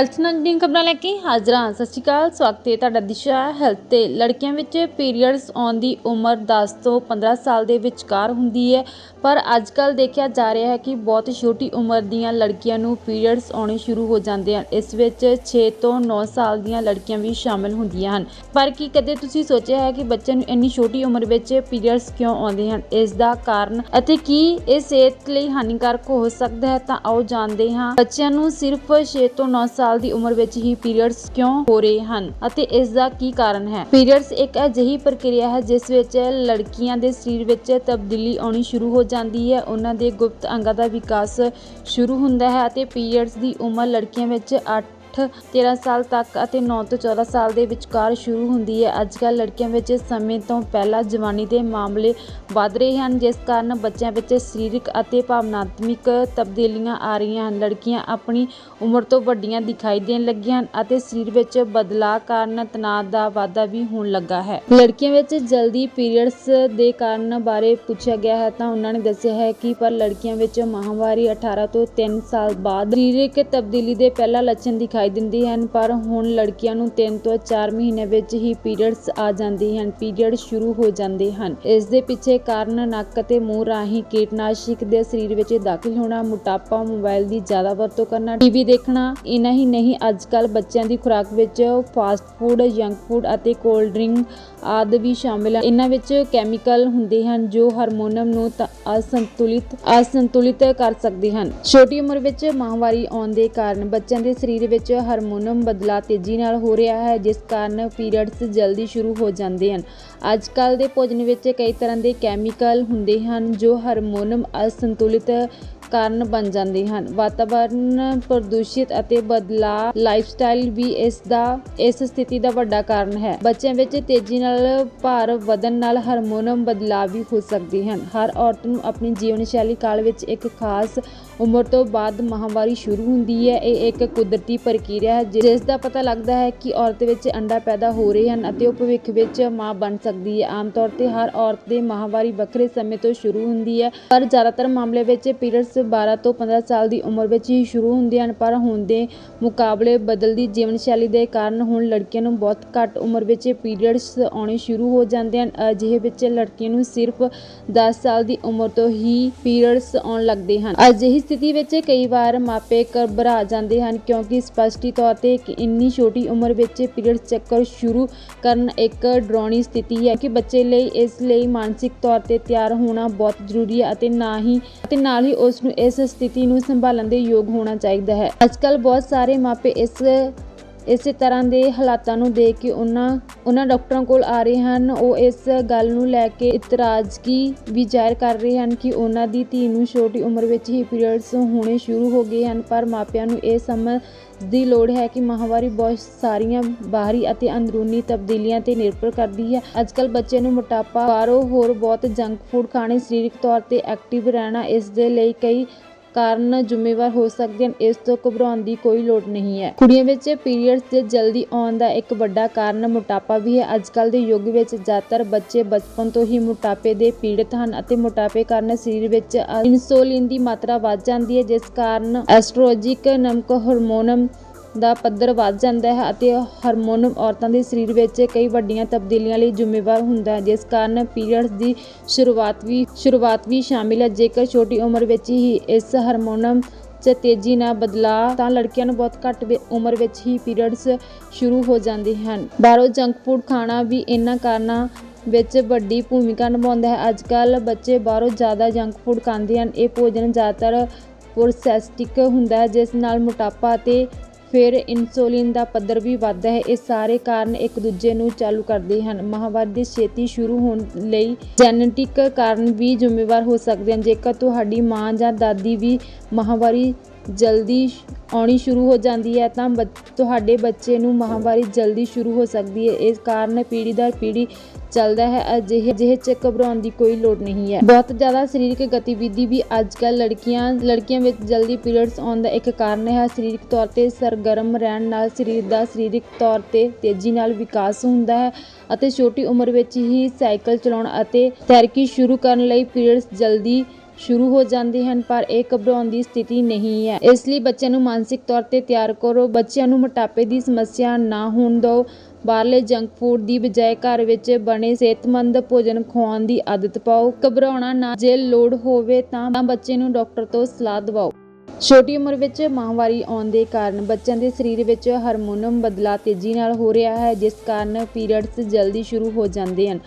Health ਨਾਲ ਦੀਆਂ ਖਬਰਾਂ ਲੈ ਕੇ ਹਾਜ਼ਰ ਹਾਂ। ਸਤਿ ਸ਼੍ਰੀ ਅਕਾਲ, ਸਵਾਗਤ ਹੈ ਤੁਹਾਡਾ ਦਿਸ਼ਾ ਹੈਲਥ ਤੇ। ਲੜਕੀਆਂ ਵਿੱਚ ਪੀਰੀਅਡਸ ਆਉਣ ਦੀ ਉਮਰ 10 ਤੋਂ 15 ਸਾਲ ਦੇ ਵਿਚਕਾਰ ਹੁੰਦੀ ਹੈ। ਪਰ ਅੱਜ ਕੱਲ ਦੇਖਿਆ ਜਾ ਰਿਹਾ ਹੈ ਕਿ ਬਹੁਤ ਛੋਟੀ ਉਮਰ ਦੀਆਂ ਲੜਕੀਆਂ ਨੂੰ ਪੀਰੀਅਡਸ ਆਉਣੇ ਸ਼ੁਰੂ ਹੋ ਜਾਂਦੇ ਹਨ। ਇਸ ਵਿੱਚ 6 ਤੋਂ 9 ਸਾਲ ਦੀਆਂ ਲੜਕੀਆਂ ਵੀ ਸ਼ਾਮਲ ਹੁੰਦੀਆਂ ਹਨ। ਪਰ ਕੀ ਕਦੇ ਤੁਸੀਂ ਸੋਚਿਆ ਹੈ ਕਿ ਬੱਚਿਆਂ ਨੂੰ ਇੰਨੀ ਛੋਟੀ ਉਮਰ ਵਿੱਚ ਪੀਰੀਅਡਸ ਕਿਉਂ ਆਉਂਦੇ ਹਨ? ਇਸ ਦਾ ਕਾਰਨ ਅਤੇ ਕੀ ਇਹ ਸਿਹਤ ਲਈ ਹਾਨੀਕਾਰਕ ਹੋ ਸਕਦਾ ਹੈ? ਤਾਂ ਆਓ ਜਾਣਦੇ ਹਾਂ। ਬੱਚਿਆਂ ਨੂੰ ਸਿਰਫ 6 ਤੋਂ 9 ਸਾਲ ਦੀ ਉਮਰ ਵਿੱਚ ਹੀ ਪੀਰੀਅਡਸ ਕਿਉਂ ਹੋ ਰਹੇ ਹਨ ਅਤੇ ਇਸ ਦਾ ਕੀ ਕਾਰਨ ਹੈ? ਪੀਰੀਅਡਸ ਇੱਕ ਅਜਿਹੀ ਪ੍ਰਕਿਰਿਆ ਹੈ ਜਿਸ ਵਿੱਚ ਲੜਕੀਆਂ ਦੇ ਸਰੀਰ ਵਿੱਚ ਤਬਦੀਲੀ ਆਉਣੀ ਸ਼ੁਰੂ ਹੋ ਜਾਂਦੀ ਹੈ। ਉਹਨਾਂ ਦੇ ਗੁਪਤ ਅੰਗਾਂ ਦਾ ਵਿਕਾਸ ਸ਼ੁਰੂ ਹੁੰਦਾ ਹੈ ਅਤੇ ਪੀਰੀਅਡਸ ਦੀ ਉਮਰ ਲੜਕੀਆਂ ਵਿੱਚ 8 13 ਸਾਲ ਤੱਕ ਅਤੇ 9 ਤੋਂ 14 ਸਾਲ ਦੇ ਵਿਚਕਾਰ ਸ਼ੁਰੂ ਹੁੰਦੀ ਹੈ। ਅੱਜ ਕੱਲ੍ਹ ਲੜਕੀਆਂ ਵਿੱਚ ਸਮੇਂ ਤੋਂ ਪਹਿਲਾਂ ਜਵਾਨੀ ਦੇ ਮਾਮਲੇ ਵੱਧ ਰਹੇ ਹਨ, ਜਿਸ ਕਾਰਨ ਬੱਚਿਆਂ ਵਿੱਚ ਸਰੀਰਕ ਅਤੇ ਭਾਵਨਾਤਮਿਕ ਤਬਦੀਲੀਆਂ ਆ ਰਹੀਆਂ ਹਨ। ਲੜਕੀਆਂ ਆਪਣੀ ਉਮਰ ਤੋਂ ਵੱਡੀਆਂ ਦਿਖਾਈ ਦੇਣ ਲੱਗੀਆਂ ਹਨ ਅਤੇ ਸਰੀਰ ਵਿੱਚ ਬਦਲਾਅ ਕਾਰਨ ਤਣਾਅ ਦਾ ਵਾਧਾ ਵੀ ਹੋਣ ਲੱਗਾ ਹੈ। ਲੜਕੀਆਂ ਵਿੱਚ ਜਲਦੀ ਪੀਰੀਅਡਸ ਦੇ ਕਾਰਨ ਬਾਰੇ ਪੁੱਛਿਆ ਗਿਆ ਹੈ ਤਾਂ ਉਹਨਾਂ ਨੇ ਦੱਸਿਆ ਹੈ ਕਿ ਪਰ ਲੜਕੀਆਂ ਵਿੱਚ ਮਾਹਵਾਰੀ 18 ਤੋਂ 3 ਸਾਲ ਬਾਅਦ ਸਰੀਰਕ ਤਬਦੀਲੀ ਦੇ ਪਹਿਲਾ ਲੱਛਣ ਦਿਖਾਈ ਦਿੰਦੇ ਹਨ, ਪਰ ਹੁਣ ਲੜਕੀਆਂ ਨੂੰ 3 ਤੋਂ 4 ਮਹੀਨੇ ਵਿੱਚ ਹੀ ਪੀਰੀਅਡਸ ਆ ਜਾਂਦੇ ਹਨ, ਪੀਰੀਅਡ ਸ਼ੁਰੂ ਹੋ ਜਾਂਦੇ ਹਨ। ਇਸ ਦੇ ਪਿੱਛੇ ਕਾਰਨ ਨੱਕ ਅਤੇ ਮੂੰਹ ਰਾਹੀਂ ਕੀਟਨਾਸ਼ਕ ਦੇ ਸਰੀਰ ਵਿੱਚ ਦਾਖਲ ਹੋਣਾ, ਮੋਟਾਪਾ, ਮੋਬਾਈਲ ਦੀ ਜ਼ਿਆਦਾ ਵਰਤੋਂ ਕਰਨਾ ਟੀਵੀ ਦੇਖਣਾ ਇਹਨਾਂ ਹੀ ਨਹੀਂ ਅੱਜ ਬੱਚਿਆਂ ਦੀ ਖੁਰਾਕ ਵਿੱਚ ਫਾਸਟ ਫੂਡ, ਜੰਕ ਫੂਡ ਅਤੇ ਕੋਲਡ ਡਰਿੰਕ ਆਦਿ ਵੀ ਸ਼ਾਮਿਲ ਹਨ। ਇਹਨਾਂ ਵਿੱਚ ਕੈਮੀਕਲ ਹੁੰਦੇ ਹਨ, ਜੋ ਹਾਰਮੋਨਮ ਨੂੰ ਅਸੰਤੁਲਿਤ ਅਸੰਤੁਲਿਤ ਕਰ ਸਕਦੇ ਹਨ। ਛੋਟੀ ਉਮਰ ਵਿੱਚ ਮਾਹਵਾਰੀ ਆਉਣ ਦੇ ਕਾਰਨ ਬੱਚਿਆਂ ਦੇ ਸਰੀਰ ਵਿੱਚ ਹਾਰਮੋਨਮ ਬਦਲਾਅ ਤੇਜ਼ੀ ਨਾਲ ਹੋ ਰਿਹਾ ਹੈ, ਜਿਸ ਕਾਰਨ ਪੀਰੀਅਡਸ ਜਲਦੀ ਸ਼ੁਰੂ ਹੋ ਜਾਂਦੇ ਹਨ। ਅੱਜ ਕੱਲ ਦੇ ਭੋਜਨ ਵਿੱਚ ਕਈ ਤਰ੍ਹਾਂ ਦੇ ਕੈਮੀਕਲ ਹੁੰਦੇ ਹਨ ਜੋ ਹਾਰਮੋਨਮ ਅਸੰਤੁਲਿਤ ਕਾਰਨ ਬਣ ਜਾਂਦੇ ਹਨ। ਵਾਤਾਵਰਣ ਪ੍ਰਦੂਸ਼ਿਤ ਅਤੇ ਬਦਲਾਅ ਲਾਈਫਸਟਾਈਲ ਵੀ ਇਸ ਦਾ, ਇਸ ਸਥਿਤੀ ਦਾ ਵੱਡਾ ਕਾਰਨ ਹੈ। ਬੱਚਿਆਂ ਵਿੱਚ ਤੇਜ਼ੀ ਨਾਲ ਭਾਰ ਵਧਣ ਨਾਲ ਹਾਰਮੋਨਮ ਬਦਲਾਅ ਵੀ ਹੋ ਸਕਦੇ ਹਨ। ਹਰ ਔਰਤ ਨੂੰ ਆਪਣੀ ਜੀਵਨ ਸ਼ੈਲੀ ਕਾਲ ਵਿੱਚ ਇੱਕ ਖਾਸ ਉਮਰ ਤੋਂ ਬਾਅਦ ਮਾਹਵਾਰੀ ਸ਼ੁਰੂ ਹੁੰਦੀ ਹੈ। ਇਹ ਇੱਕ ਕੁਦਰਤੀ ਪ੍ਰਕਿਰਿਆ ਹੈ, ਜਿਸ ਦਾ ਪਤਾ ਲੱਗਦਾ ਹੈ ਕਿ ਔਰਤ ਵਿੱਚ ਅੰਡਾ ਪੈਦਾ ਹੋ ਰਹੇ ਹਨ ਅਤੇ ਉਹ ਭਵਿੱਖ ਵਿੱਚ ਮਾਂ ਬਣ ਸਕਦੀ ਹੈ। ਆਮ ਤੌਰ ਤੇ ਹਰ ਔਰਤ ਦੇ ਮਾਹਵਾਰੀ ਵੱਖਰੇ ਸਮੇਂ ਤੋਂ ਸ਼ੁਰੂ ਹੁੰਦੀ ਹੈ, ਪਰ ਜ਼ਿਆਦਾਤਰ ਮਾਮਲੇ ਵਿੱਚ ਪੀਰੀਅਡਸ 12 ਤੋਂ 15 ਸਾਲ ਦੀ ਉਮਰ ਵਿੱਚ ਹੀ ਸ਼ੁਰੂ ਹੁੰਦੇ ਹਨ, ਪਰ ਹੁਣ ਦੇ ਮੁਕਾਬਲੇ ਬਦਲਦੀ ਜੀਵਨ ਸ਼ੈਲੀ ਦੇ ਕਾਰਨ ਹੁਣ ਲੜਕੀਆਂ ਨੂੰ ਬਹੁਤ ਘੱਟ ਉਮਰ ਵਿੱਚ ਪੀਰੀਅਡਸ ਆਉਣੇ ਸ਼ੁਰੂ ਹੋ ਜਾਂਦੇ ਹਨ। ਅਜਿਹੇ ਵਿੱਚ ਲੜਕੀਆਂ ਨੂੰ ਸਿਰਫ 10 ਸਾਲ ਦੀ ਉਮਰ ਤੋਂ ਹੀ ਪੀਰੀਅਡਸ ਆਉਣ ਲੱਗਦੇ ਹਨ। ਅਜਿਹੀ ਸਥਿਤੀ ਵਿੱਚ ਕਈ ਵਾਰ ਮਾਪੇ ਘਬਰਾ ਜਾਂਦੇ ਹਨ, ਕਿਉਂਕਿ ਸਪਸ਼ਟੀ ਤੌਰ ਤੇ ਇੱਕ ਇੰਨੀ ਛੋਟੀ ਉਮਰ ਵਿੱਚ ਪੀਰੀਅਡਸ ਚੱਕਰ ਸ਼ੁਰੂ ਕਰਨ ਇੱਕ ਡਰਾਉਣੀ ਸਥਿਤੀ ਹੈ ਕਿ ਬੱਚੇ ਲਈ ਇਸ ਲਈ ਮਾਨਸਿਕ ਤੌਰ ਤੇ ਤਿਆਰ ਹੋਣਾ ਬਹੁਤ ਜ਼ਰੂਰੀ ਹੈ ਅਤੇ ਨਾ ਹੀ ਅਤੇ ਨਾਲ ਹੀ ਉਸ ਨੂੰ ਇਸ ਸਥਿਤੀ ਨੂੰ ਸੰਭਾਲਣ ਦੇ ਯੋਗ ਹੋਣਾ ਚਾਹੀਦਾ ਹੈ। ਅੱਜਕੱਲ ਬਹੁਤ ਸਾਰੇ ਮਾਪੇ ਇਸ ਇਸੇ ਤਰ੍ਹਾਂ ਦੇ ਹਾਲਾਤਾਂ ਨੂੰ ਦੇਖ ਕੇ ਉਹਨਾਂ ਉਹਨਾਂ ਡਾਕਟਰਾਂ ਕੋਲ ਆ ਰਹੇ ਹਨ। ਉਹ ਇਸ ਗੱਲ ਨੂੰ ਲੈ ਕੇ ਇਤਰਾਜ਼ਗੀ ਵੀ ਜ਼ਾਹਿਰ ਕਰ ਰਹੇ ਹਨ ਕਿ ਉਹਨਾਂ ਦੀ ਧੀ ਨੂੰ ਛੋਟੀ ਉਮਰ ਵਿੱਚ ਹੀ ਪੀਰੀਅਡਸ ਹੋਣੇ ਸ਼ੁਰੂ ਹੋ ਗਏ ਹਨ, ਪਰ ਮਾਪਿਆਂ ਨੂੰ ਇਹ ਸਮਝ ਦੀ ਲੋੜ ਹੈ ਕਿ ਮਾਹਵਾਰੀ ਬਹੁਤ ਸਾਰੀਆਂ ਬਾਹਰੀ ਅਤੇ ਅੰਦਰੂਨੀ ਤਬਦੀਲੀਆਂ ਤੇ ਨਿਰਭਰ ਕਰਦੀ ਹੈ। ਅੱਜਕੱਲ ਬੱਚੇ ਨੂੰ ਮੋਟਾਪਾ, ਬਾਹਰੋਂ ਹੋਰ ਬਹੁਤ ਜੰਕ ਫੂਡ ਖਾਣੇ, ਸਰੀਰਕ ਤੌਰ ਤੇ ਐਕਟਿਵ ਰਹਿਣਾ, ਇਸ ਦੇ ਲਈ ਕਈ ਕਾਰਨ ਜ਼ਿੰਮੇਵਾਰ ਹੋ ਸਕਦੇ ਹਨ, ਇਸ ਤੋਂ ਘਬਰਾਉਣ ਦੀ ਕੋਈ ਲੋੜ ਨਹੀਂ ਹੈ। ਕੁੜੀਆਂ ਵਿੱਚ ਪੀਰੀਅਡਸ ਦੇ ਜਲਦੀ ਆਉਣ ਦਾ ਇੱਕ ਵੱਡਾ ਕਾਰਨ ਮੋਟਾਪਾ ਵੀ ਹੈ। ਅੱਜਕੱਲ ਦੇ ਯੁੱਗ ਵਿੱਚ ਜ਼ਿਆਦਾਤਰ ਬੱਚੇ ਬਚਪਨ ਤੋਂ ਹੀ ਮੋਟਾਪੇ ਦੇ ਪੀੜਤ ਹਨ ਅਤੇ ਮੋਟਾਪੇ ਕਾਰਨ ਸਰੀਰ ਵਿੱਚ ਇਨਸੂਲਿਨ ਦੀ ਮਾਤਰਾ ਵੱਧ ਜਾਂਦੀ ਹੈ, ਜਿਸ ਕਾਰਨ ਐਸਟ੍ਰੋਜਿਕ ਨਮਕ ਹਾਰਮੋਨ ਦਾ ਪੱਧਰ ਵੱਧ ਜਾਂਦਾ ਹੈ ਅਤੇ ਹਾਰਮੋਨ ਔਰਤਾਂ ਦੇ ਸਰੀਰ ਵਿੱਚ ਕਈ ਵੱਡੀਆਂ ਤਬਦੀਲੀਆਂ ਲਈ ਜ਼ਿੰਮੇਵਾਰ ਹੁੰਦਾ ਹੈ। ਜਿਸ ਕਾਰਨ ਪੀਰੀਅਡਸ ਦੀ ਸ਼ੁਰੂਆਤ ਵੀ ਸ਼ੁਰੂਆਤ ਵੀ ਸ਼ਾਮਿਲ ਹੈ। ਜੇਕਰ ਛੋਟੀ ਉਮਰ ਵਿੱਚ ਹੀ ਇਸ ਹਾਰਮੋਨ 'ਚ ਤੇਜ਼ੀ ਨਾਲ ਬਦਲਾਅ ਤਾਂ ਲੜਕੀਆਂ ਨੂੰ ਬਹੁਤ ਘੱਟ ਉਮਰ ਵਿੱਚ ਹੀ ਪੀਰੀਅਡਸ ਸ਼ੁਰੂ ਹੋ ਜਾਂਦੇ ਹਨ। ਬਾਹਰੋਂ ਜੰਕ ਫੂਡ ਖਾਣਾ ਵੀ ਇਹਨਾਂ ਕਾਰਨਾਂ ਵਿੱਚ ਵੱਡੀ ਭੂਮਿਕਾ ਨਿਭਾਉਂਦਾ ਹੈ। ਅੱਜ ਕੱਲ੍ਹ ਬੱਚੇ ਬਾਹਰੋਂ ਜ਼ਿਆਦਾ ਜੰਕ ਫੂਡ ਖਾਂਦੇ ਹਨ। ਇਹ ਭੋਜਨ ਜ਼ਿਆਦਾਤਰ ਪ੍ਰੋਸੈਸਟਿਕ ਹੁੰਦਾ ਹੈ, ਜਿਸ ਨਾਲ ਮੋਟਾਪਾ ਅਤੇ ਫਿਰ ਇਨਸੂਲਿਨ ਦਾ ਪੱਧਰ ਵੀ ਵੱਧਦਾ ਹੈ। ਇਹ ਸਾਰੇ ਕਾਰਨ ਇੱਕ ਦੂਜੇ ਨੂੰ ਚਾਲੂ ਕਰਦੇ ਹਨ। ਮਾਹਵਾਰੀ ਦੀ ਛੇਤੀ ਸ਼ੁਰੂ ਹੋਣ ਲਈ ਜੈਨੇਟਿਕ ਕਾਰਨ ਵੀ ਜ਼ਿੰਮੇਵਾਰ ਹੋ ਸਕਦੇ ਹਨ। ਜੇਕਰ ਤੁਹਾਡੀ ਮਾਂ ਜਾਂ ਦਾਦੀ ਵੀ ਮਾਹਵਾਰੀ ਜਲਦੀ ਆਉਣੀ ਸ਼ੁਰੂ ਹੋ ਜਾਂਦੀ ਹੈ ਤਾਂ ਬੱਚ- ਤੁਹਾਡੇ ਬੱਚੇ ਨੂੰ ਮਾਹਵਾਰੀ ਜਲਦੀ ਸ਼ੁਰੂ ਹੋ ਸਕਦੀ ਹੈ। ਇਸ ਕਾਰਨ ਪੀੜ੍ਹੀ ਦਰ ਪੀੜ੍ਹੀ ਚੱਲਦਾ ਹੈ। ਅਜਿਹੇ ਜਿਹੇ ਚ ਘਬਰਾਉਣ ਦੀ ਕੋਈ ਲੋੜ ਨਹੀਂ ਹੈ। ਬਹੁਤ ਜ਼ਿਆਦਾ ਸਰੀਰਕ ਗਤੀਵਿਧੀ ਵੀ ਅੱਜ ਕੱਲ੍ਹ ਲੜਕੀਆਂ ਲੜਕੀਆਂ ਵਿੱਚ ਜਲਦੀ ਪੀਰੀਅਡਸ ਆਉਣ ਦਾ ਇੱਕ ਕਾਰਨ ਹੈ। ਸਰੀਰਕ ਤੌਰ ਤੇ ਸਰਗਰਮ ਰਹਿਣ ਨਾਲ ਸਰੀਰ ਦਾ ਸਰੀਰਕ ਤੌਰ ਤੇ ਤੇਜ਼ੀ ਨਾਲ ਵਿਕਾਸ ਹੁੰਦਾ ਹੈ ਅਤੇ ਛੋਟੀ ਉਮਰ ਵਿੱਚ ਹੀ ਸਾਈਕਲ ਚਲਾਉਣ ਅਤੇ ਤੈਰਾਕੀ ਸ਼ੁਰੂ ਕਰਨ ਲਈ ਪੀਰੀਅਡਸ ਜਲਦੀ ਸ਼ੁਰੂ ਹੋ ਜਾਂਦੇ ਹਨ, ਪਰ ਇਹ ਘਬਰਾਉਣ ਦੀ ਸਥਿਤੀ ਨਹੀਂ ਹੈ। ਇਸ ਲਈ ਬੱਚਿਆਂ ਨੂੰ ਮਾਨਸਿਕ ਤੌਰ ਤੇ ਤਿਆਰ ਕਰੋ। ਬੱਚਿਆਂ ਨੂੰ ਮੋਟਾਪੇ ਦੀ ਸਮੱਸਿਆ ਨਾ ਹੋਣ ਦਿਓ। ਬਾਹਰਲੇ ਜੰਕ ਫੂਡ ਦੀ ਬਜਾਏ ਘਰ ਵਿੱਚ ਬਣੇ ਸਿਹਤਮੰਦ ਭੋਜਨ ਖਵਾਉਣ ਦੀ ਆਦਤ ਪਾਓ। ਘਬਰਾਉਣਾ ਨਾ, ਜੇ ਲੋੜ ਹੋਵੇ ਤਾਂ ਬੱਚੇ ਨੂੰ ਡਾਕਟਰ ਤੋਂ ਸਲਾਹ ਦਿਵਾਓ। ਛੋਟੀ ਉਮਰ ਵਿੱਚ ਮਾਹਵਾਰੀ ਆਉਣ ਦੇ ਕਾਰਨ ਬੱਚਿਆਂ ਦੇ ਸਰੀਰ ਵਿੱਚ ਹਾਰਮੋਨਮ ਬਦਲਾਅ ਤੇਜ਼ੀ ਨਾਲ ਹੋ ਰਿਹਾ ਹੈ, ਜਿਸ ਕਾਰਨ ਪੀਰੀਅਡਸ ਜਲਦੀ ਸ਼ੁਰੂ ਹੋ ਜਾਂਦੇ ਹਨ।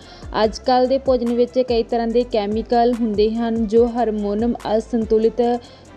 ਅੱਜ ਕੱਲ ਦੇ ਭੋਜਨ ਵਿੱਚ ਕਈ ਤਰ੍ਹਾਂ ਦੇ ਕੈਮੀਕਲ ਹੁੰਦੇ ਹਨ ਜੋ ਹਾਰਮੋਨਮ ਅਸੰਤੁਲਿਤ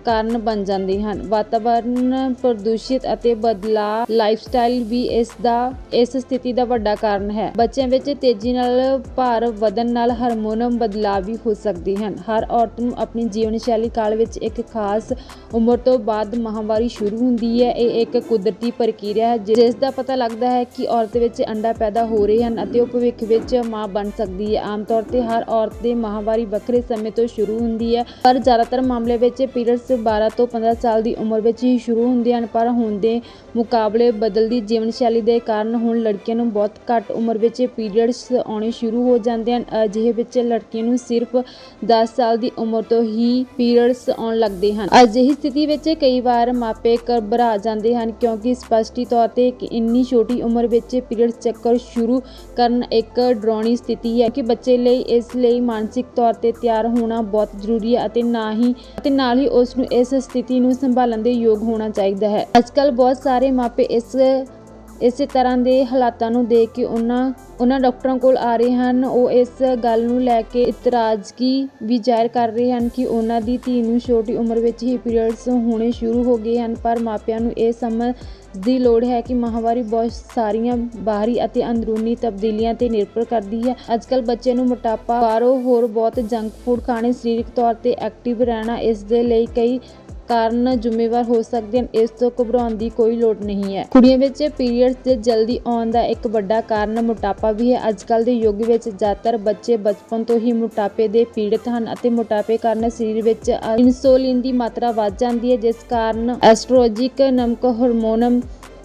ਕਾਰਨ ਬਣ ਜਾਂਦੇ ਹਨ। ਵਾਤਾਵਰਣ ਪ੍ਰਦੂਸ਼ਿਤ ਅਤੇ ਬਦਲਾਅ ਲਾਈਫਸਟਾਈਲ ਵੀ ਇਸ ਦਾ, ਇਸ ਸਥਿਤੀ ਦਾ ਵੱਡਾ ਕਾਰਨ ਹੈ। ਬੱਚਿਆਂ ਵਿੱਚ ਤੇਜ਼ੀ ਨਾਲ ਭਾਰ ਵਧਣ ਨਾਲ ਹਾਰਮੋਨਮ ਬਦਲਾਅ ਵੀ ਹੋ ਸਕਦੇ ਹਨ। ਹਰ ਔਰਤ ਨੂੰ ਆਪਣੀ ਜੀਵਨ ਸ਼ੈਲੀ ਕਾਲ ਵਿੱਚ ਇੱਕ ਖਾਸ ਉਮਰ ਤੋਂ ਬਾਅਦ ਮਾਹਵਾਰੀ ਸ਼ੁਰੂ ਹੁੰਦੀ ਹੈ। ਇਹ ਇੱਕ ਕੁਦਰਤੀ ਪ੍ਰਕਿਰਿਆ ਹੈ, ਜਿਸ ਦਾ ਪਤਾ ਲੱਗਦਾ ਹੈ ਕਿ ਔਰਤ ਵਿੱਚ ਅੰਡਾ ਪੈਦਾ ਹੋ ਰਹੇ ਹਨ ਅਤੇ ਉਹ ਭਵਿੱਖ ਵਿੱਚ ਮਾਂ ਬਣ ਸਕਦੀ ਹੈ। ਆਮ ਤੌਰ ਤੇ ਹਰ ਔਰਤ ਦੇ ਮਾਹਵਾਰੀ ਵੱਖਰੇ ਸਮੇਂ ਤੋਂ ਸ਼ੁਰੂ ਹੁੰਦੀ ਹੈ, ਪਰ ਜ਼ਿਆਦਾਤਰ ਮਾਮਲੇ ਵਿੱਚ ਪੀਰੀਅਡਸ 12 ਤੋਂ 15 ਸਾਲ ਦੀ ਉਮਰ ਵਿੱਚ ਹੀ ਸ਼ੁਰੂ ਹੁੰਦੇ ਹਨ, ਪਰ ਹੁਣ ਦੇ ਮੁਕਾਬਲੇ ਬਦਲਦੀ ਜੀਵਨ ਸ਼ੈਲੀ ਦੇ ਕਾਰਨ ਹੁਣ ਲੜਕੀਆਂ ਨੂੰ ਬਹੁਤ ਘੱਟ ਉਮਰ ਵਿੱਚ ਪੀਰੀਅਡਸ ਆਉਣੇ ਸ਼ੁਰੂ ਹੋ ਜਾਂਦੇ ਹਨ। ਅਜਿਹੇ ਵਿੱਚ ਲੜਕੀਆਂ ਨੂੰ ਸਿਰਫ 10 ਸਾਲ ਦੀ ਉਮਰ ਤੋਂ ਹੀ ਪੀਰੀਅਡਸ ਆਉਣ ਲੱਗਦੇ ਹਨ। ਅਜਿਹੀ ਸਥਿਤੀ ਵਿੱਚ ਕਈ ਵਾਰ ਮਾਪੇ ਘਬਰਾ ਜਾਂਦੇ ਹਨ, ਕਿਉਂਕਿ ਸਪਸ਼ਟੀ ਤੌਰ ਤੇ ਕਿ ਇੰਨੀ ਛੋਟੀ ਉਮਰ ਵਿੱਚ ਪੀਰੀਅਡਸ ਚੱਕਰ ਸ਼ੁਰੂ ਕਰਨ ਇੱਕ ਡਰਾਉਣੀ ਸਥਿਤੀ ਹੈ ਕਿ ਬੱਚੇ ਲਈ ਇਸ ਲਈ ਮਾਨਸਿਕ ਤੌਰ ਤੇ ਤਿਆਰ ਹੋਣਾ ਬਹੁਤ ਜ਼ਰੂਰੀ ਹੈ ਅਤੇ ਨਾ ਹੀ, ਅਤੇ ਨਾਲ ਹੀ ਉਸ ਨੂੰ ਇਸ ਸਥਿਤੀ ਨੂੰ ਸੰਭਾਲਣ ਦੇ ਯੋਗ ਹੋਣਾ ਚਾਹੀਦਾ ਹੈ। ਅੱਜਕੱਲ ਬਹੁਤ ਸਾਰੇ ਮਾਪੇ ਇਸ ਇਸੇ ਤਰ੍ਹਾਂ ਦੇ ਹਾਲਾਤਾਂ ਨੂੰ ਦੇਖ ਕੇ ਉਹਨਾਂ ਉਹਨਾਂ ਡਾਕਟਰਾਂ ਕੋਲ ਆ ਰਹੇ ਹਨ। ਉਹ ਇਸ ਗੱਲ ਨੂੰ ਲੈ ਕੇ ਇਤਰਾਜ਼ਗੀ ਵੀ ਜ਼ਾਹਿਰ ਕਰ ਰਹੇ ਹਨ ਕਿ ਉਹਨਾਂ ਦੀ ਧੀ ਨੂੰ ਛੋਟੀ ਉਮਰ ਵਿੱਚ ਹੀ ਪੀਰੀਅਡਸ ਹੋਣੇ ਸ਼ੁਰੂ ਹੋ ਗਏ ਹਨ, ਪਰ ਮਾਪਿਆਂ ਨੂੰ ਇਹ ਸਮਝ ਦੀ ਲੋੜ ਹੈ ਕਿ ਮਾਹਵਾਰੀ ਬਹੁਤ ਸਾਰੀਆਂ ਬਾਹਰੀ ਅਤੇ ਅੰਦਰੂਨੀ ਤਬਦੀਲੀਆਂ ਤੇ ਨਿਰਭਰ ਕਰਦੀ ਹੈ। ਅੱਜਕੱਲ ਬੱਚੇ ਨੂੰ ਮੋਟਾਪਾ, ਬਾਹਰੋਂ ਹੋਰ ਬਹੁਤ ਜੰਕ ਫੂਡ ਖਾਣੇ, ਸਰੀਰਕ ਤੌਰ ਤੇ ਐਕਟਿਵ ਰਹਿਣਾ, ਇਸ ਦੇ ਲਈ ਕਈ ਕਾਰਨ ਜ਼ਿੰਮੇਵਾਰ ਹੋ ਸਕਦੇ ਹਨ, ਇਸ ਤੋਂ ਘਬਰਾਉਣ ਦੀ ਕੋਈ ਲੋੜ ਨਹੀਂ ਹੈ। ਕੁੜੀਆਂ ਵਿੱਚ ਪੀਰੀਅਡਸ ਦੇ ਜਲਦੀ ਆਉਣ ਦਾ ਇੱਕ ਵੱਡਾ ਕਾਰਨ ਮੋਟਾਪਾ ਵੀ ਹੈ। ਅੱਜਕੱਲ ਦੇ ਯੁੱਗ ਵਿੱਚ ਜ਼ਿਆਦਾਤਰ ਬੱਚੇ ਬਚਪਨ ਤੋਂ ਹੀ ਮੋਟਾਪੇ ਦੇ ਪੀੜਤ ਹਨ ਅਤੇ ਮੋਟਾਪੇ ਕਾਰਨ ਸਰੀਰ ਵਿੱਚ ਇਨਸੂਲਿਨ ਦੀ ਮਾਤਰਾ ਵੱਧ ਜਾਂਦੀ ਹੈ, ਜਿਸ ਕਾਰਨ ਐਸਟ੍ਰੋਜਿਕ ਨਮਕ ਹਾਰਮੋਨਮ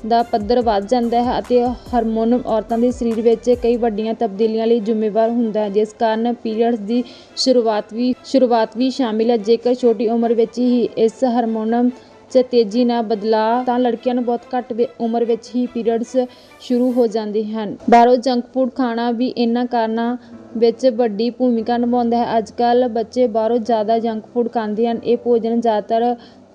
ਦਾ ਪੱਧਰ ਵੱਧ ਜਾਂਦਾ ਹੈ ਅਤੇ ਹਾਰਮੋਨ ਔਰਤਾਂ ਦੇ ਸਰੀਰ ਵਿੱਚ ਕਈ ਵੱਡੀਆਂ ਤਬਦੀਲੀਆਂ ਲਈ ਜ਼ਿੰਮੇਵਾਰ ਹੁੰਦਾ ਹੈ। ਜਿਸ ਕਾਰਨ ਪੀਰੀਅਡਸ ਦੀ ਸ਼ੁਰੂਆਤ ਵੀ ਸ਼ੁਰੂਆਤ ਵੀ ਸ਼ਾਮਿਲ ਹੈ। ਜੇਕਰ ਛੋਟੀ ਉਮਰ ਵਿੱਚ ਹੀ ਇਸ ਹਾਰਮੋਨਮ 'ਚ ਤੇਜ਼ੀ ਨਾਲ ਬਦਲਾਅ ਤਾਂ ਲੜਕੀਆਂ ਨੂੰ ਬਹੁਤ ਘੱਟ ਉਮਰ ਵਿੱਚ ਹੀ ਪੀਰੀਅਡਸ ਸ਼ੁਰੂ ਹੋ ਜਾਂਦੇ ਹਨ। ਬਾਹਰੋਂ ਜੰਕ ਫੂਡ ਖਾਣਾ ਵੀ ਇਹਨਾਂ ਕਾਰਨਾਂ ਵਿੱਚ ਵੱਡੀ ਭੂਮਿਕਾ ਨਿਭਾਉਂਦਾ ਹੈ। ਅੱਜ ਕੱਲ੍ਹ ਬੱਚੇ ਬਾਹਰੋਂ ਜ਼ਿਆਦਾ ਜੰਕ ਫੂਡ ਖਾਂਦੇ ਹਨ। ਇਹ ਭੋਜਨ ਜ਼ਿਆਦਾਤਰ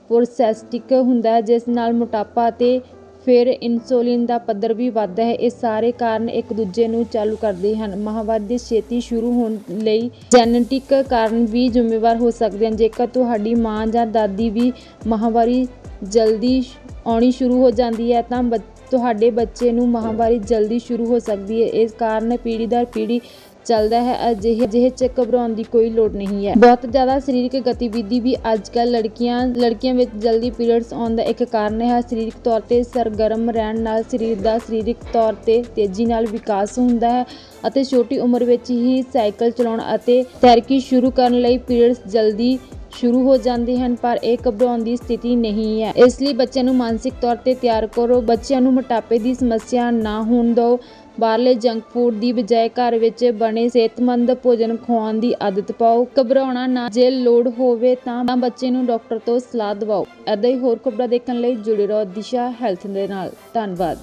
ਪ੍ਰੋਸੈਸਟਿਕ ਹੁੰਦਾ ਹੈ, ਜਿਸ ਨਾਲ ਮੋਟਾਪਾ ਅਤੇ ਫਿਰ ਇਨਸੂਲਿਨ ਦਾ ਪੱਧਰ ਵੀ ਵੱਧਦਾ ਹੈ। ਇਹ ਸਾਰੇ ਕਾਰਨ ਇੱਕ ਦੂਜੇ ਨੂੰ ਚਾਲੂ ਕਰਦੇ ਹਨ। ਮਾਹਵਾਰੀ ਦੀ ਛੇਤੀ ਸ਼ੁਰੂ ਹੋਣ ਲਈ ਜੈਨੇਟਿਕ ਕਾਰਨ ਵੀ ਜ਼ਿੰਮੇਵਾਰ ਹੋ ਸਕਦੇ ਹਨ। ਜੇਕਰ ਤੁਹਾਡੀ ਮਾਂ ਜਾਂ ਦਾਦੀ ਵੀ ਮਾਹਵਾਰੀ ਜਲਦੀ ਆਉਣੀ ਸ਼ੁਰੂ ਹੋ ਜਾਂਦੀ ਹੈ, ਤਾਂ ਬ- ਤੁਹਾਡੇ ਬੱਚੇ ਨੂੰ ਮਾਹਵਾਰੀ ਜਲਦੀ ਸ਼ੁਰੂ ਹੋ ਸਕਦੀ ਹੈ। ਇਸ ਕਾਰਨ ਪੀੜ੍ਹੀ ਦਰ ਪੀੜ੍ਹੀ ਚੱਲਦਾ ਹੈ, ਅਜਿਹੇ ਅਜਿਹੇ ਚ ਘਬਰਾਉਣ ਦੀ ਕੋਈ ਲੋੜ ਨਹੀਂ ਹੈ। ਬਹੁਤ ਜ਼ਿਆਦਾ ਸਰੀਰਕ ਗਤੀਵਿਧੀ ਵੀ ਅੱਜ ਕੱਲ੍ਹ ਲੜਕੀਆਂ ਲੜਕੀਆਂ ਵਿੱਚ ਜਲਦੀ ਪੀਰੀਅਡਸ ਆਉਣ ਦਾ ਇੱਕ ਕਾਰਨ ਹੈ। ਸਰੀਰਕ ਤੌਰ ਤੇ ਸਰਗਰਮ ਰਹਿਣ ਨਾਲ ਸਰੀਰ ਦਾ ਸਰੀਰਕ ਤੌਰ ਤੇ ਤੇਜ਼ੀ ਨਾਲ ਵਿਕਾਸ ਹੁੰਦਾ ਹੈ ਅਤੇ ਛੋਟੀ ਉਮਰ ਵਿੱਚ ਹੀ ਸਾਈਕਲ ਚਲਾਉਣ ਅਤੇ ਤੈਰਾਕੀ ਸ਼ੁਰੂ ਕਰਨ ਲਈ ਪੀਰੀਅਡਸ ਜਲਦੀ ਸ਼ੁਰੂ ਹੋ ਜਾਂਦੇ ਹਨ, ਪਰ ਇਹ ਘਬਰਾਉਣ ਦੀ ਸਥਿਤੀ ਨਹੀਂ ਹੈ। ਇਸ ਲਈ ਬੱਚਿਆਂ ਨੂੰ ਮਾਨਸਿਕ ਤੌਰ ਤੇ ਤਿਆਰ ਕਰੋ। ਬੱਚਿਆਂ ਨੂੰ ਮੋਟਾਪੇ ਦੀ ਸਮੱਸਿਆ ਨਾ ਹੋਣ ਦਿਓ। ਬਾਹਰਲੇ ਜੰਕ ਫੂਡ ਦੀ ਬਜਾਏ ਘਰ ਵਿੱਚ ਬਣੇ ਸਿਹਤਮੰਦ ਭੋਜਨ ਖਵਾਉਣ ਦੀ ਆਦਤ ਪਾਓ। ਘਬਰਾਉਣਾ ਨਾ, ਜੇ ਲੋੜ ਹੋਵੇ ਤਾਂ ਬੱਚੇ ਨੂੰ ਡਾਕਟਰ ਤੋਂ ਸਲਾਹ ਦਿਵਾਓ। ਏਦਾਂ ਹੀ ਹੋਰ ਖਬਰਾਂ ਦੇਖਣ ਲਈ ਜੁੜੇ ਰਹੋ ਦਿਸ਼ਾ ਹੈਲਥ ਦੇ ਨਾਲ। ਧੰਨਵਾਦ।